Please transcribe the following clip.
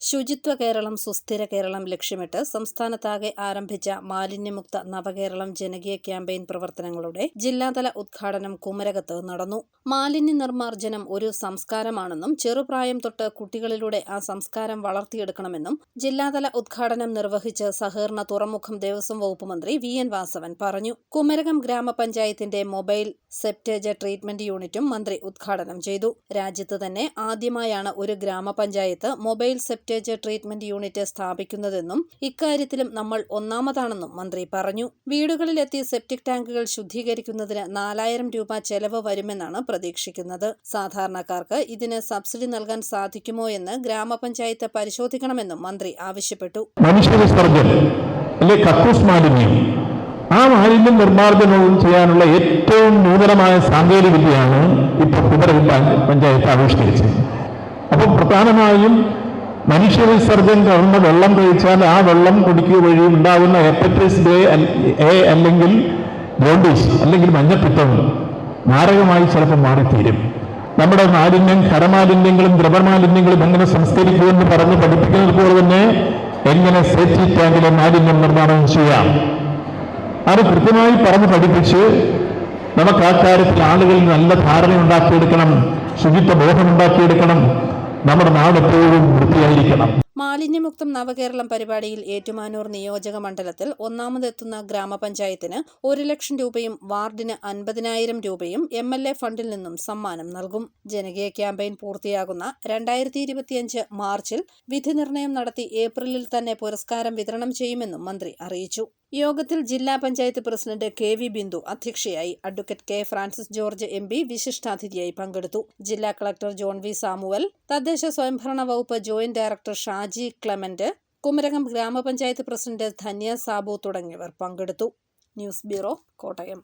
ശുചിത്വ കേരളം സുസ്ഥിര കേരളം ലക്ഷ്യമിട്ട് സംസ്ഥാനത്താകെ ആരംഭിച്ച മാലിന്യമുക്ത നവകേരളം ജനകീയ ക്യാമ്പയിൻ പ്രവർത്തനങ്ങളുടെ ജില്ലാതല ഉദ്ഘാടനം കുമരകത്ത് നടന്നു. മാലിന്യ നിർമ്മാർജനം ഒരു സംസ്കാരമാണെന്നും ചെറുപ്രായം തൊട്ട് കുട്ടികളിലൂടെ ആ സംസ്കാരം വളർത്തിയെടുക്കണമെന്നും ജില്ലാതല ഉദ്ഘാടനം നിർവഹിച്ച് സഹകരണ തുറമുഖം ദേവസ്വം വകുപ്പ് മന്ത്രി വി. എൻ. വാസവൻ പറഞ്ഞു. കുമരകം ഗ്രാമപഞ്ചായത്തിന്റെ മൊബൈൽ സെപ്റ്റേജ് ട്രീറ്റ്മെന്റ് യൂണിറ്റും മന്ത്രി ഉദ്ഘാടനം ചെയ്തു. രാജ്യത്ത് തന്നെ ആദ്യമായാണ് ഒരു ഗ്രാമപഞ്ചായത്ത് മൊബൈൽ സെപ്റ്റേജ് ട്രീറ്റ്മെന്റ് യൂണിറ്റ് സ്ഥാപിക്കുന്നതെന്നും ഇക്കാര്യത്തിലും നമ്മൾ ഒന്നാമതാണെന്നും മന്ത്രി പറഞ്ഞു. വീടുകളിലെത്തി സെപ്റ്റിക് ടാങ്കുകൾ ശുദ്ധീകരിക്കുന്നതിന് നാലായിരം രൂപ ചെലവ് വരുമെന്നാണ് പ്രതീക്ഷിക്കുന്നത്. സാധാരണക്കാർക്ക് ഇതിന് സബ്സിഡി നൽകാൻ സാധിക്കുമോ എന്ന് ഗ്രാമപഞ്ചായത്ത് പരിശോധിക്കണമെന്നും മന്ത്രി ആവശ്യപ്പെട്ടു. ആ മാലിന്യം നിർമ്മാർജനവും ചെയ്യാനുള്ള ഏറ്റവും നൂതനമായ സാങ്കേതിക വിദ്യയാണ് ഇപ്പോൾ കുമരകം പഞ്ചായത്ത് ആവിഷ്കരിച്ചത്. അപ്പോൾ പ്രധാനമായും മനുഷ്യ വിസർജൻ കലർന്ന വെള്ളം കഴിച്ചാൽ ആ വെള്ളം കുടിക്കുക വഴി ഉണ്ടാകുന്ന ഹെപ്പറ്റൈറ്റിസ് എ അല്ലെങ്കിൽ ജോണ്ടീസ് അല്ലെങ്കിൽ മഞ്ഞപ്പിത്തം മാരകമായി ചിലപ്പോൾ മാറിത്തീരും. നമ്മുടെ മാലിന്യം ഖരമാലിന്യങ്ങളും ദ്രവമാലിന്യങ്ങളും എങ്ങനെ സംസ്കരിക്കുമെന്ന് പറഞ്ഞ് പഠിപ്പിക്കുന്നത് പോലെ തന്നെ എങ്ങനെ സേഫ്റ്റി ടാങ്കിലെ മാലിന്യം നിർമ്മാണം ചെയ്യാം. അത് കൃത്യമായി പറഞ്ഞ് പഠിപ്പിച്ച് നമുക്ക് ആ കാര്യത്തിൽ ആളുകളിൽ നല്ല ധാരണ ഉണ്ടാക്കിയെടുക്കണം ശുചിത്വ ബോധം ഉണ്ടാക്കിയെടുക്കണം നമ്മുടെ നാട് എപ്പോഴും വൃത്തിയായിരിക്കണം. മാലിന്യമുക്തം നവകേരളം പരിപാടിയിൽ ഏറ്റുമാനൂർ നിയോജക മണ്ഡലത്തിൽ ഒന്നാമതെത്തുന്ന ഗ്രാമപഞ്ചായത്തിന് ഒരു ലക്ഷം രൂപയും വാർഡിന് അൻപതിനായിരം രൂപയും എം എൽ എ ഫണ്ടിൽ നിന്നും സമ്മാനം നൽകും. ജനകീയ ക്യാമ്പയിൻ പൂർത്തിയാകുന്ന രണ്ടായിരത്തി ഇരുപത്തിയഞ്ച് മാർച്ചിൽ വിധി നിർണയം നടത്തി ഏപ്രിലിൽ തന്നെ പുരസ്കാരം വിതരണം ചെയ്യുമെന്നും മന്ത്രി അറിയിച്ചു. യോഗത്തിൽ ജില്ലാ panchayat president K V Bindu അധ്യക്ഷയായി advocate K Francis George M P വിശിഷ്ടാതിഥിയായി പങ്കെടുത്തു. ജില്ലാ കളക്ടർ ജോൺ വി സാമുവൽ തദ്ദേശ സ്വയംഭരണ വകുപ്പ് joint director Shaji Clement Kumarakom ഗ്രാമപഞ്ചായത്ത് പ്രസിഡന്റ് ധന്യ സാബു തുടങ്ങിയവർ പങ്കെടുത്തു. News bureau Kottayam.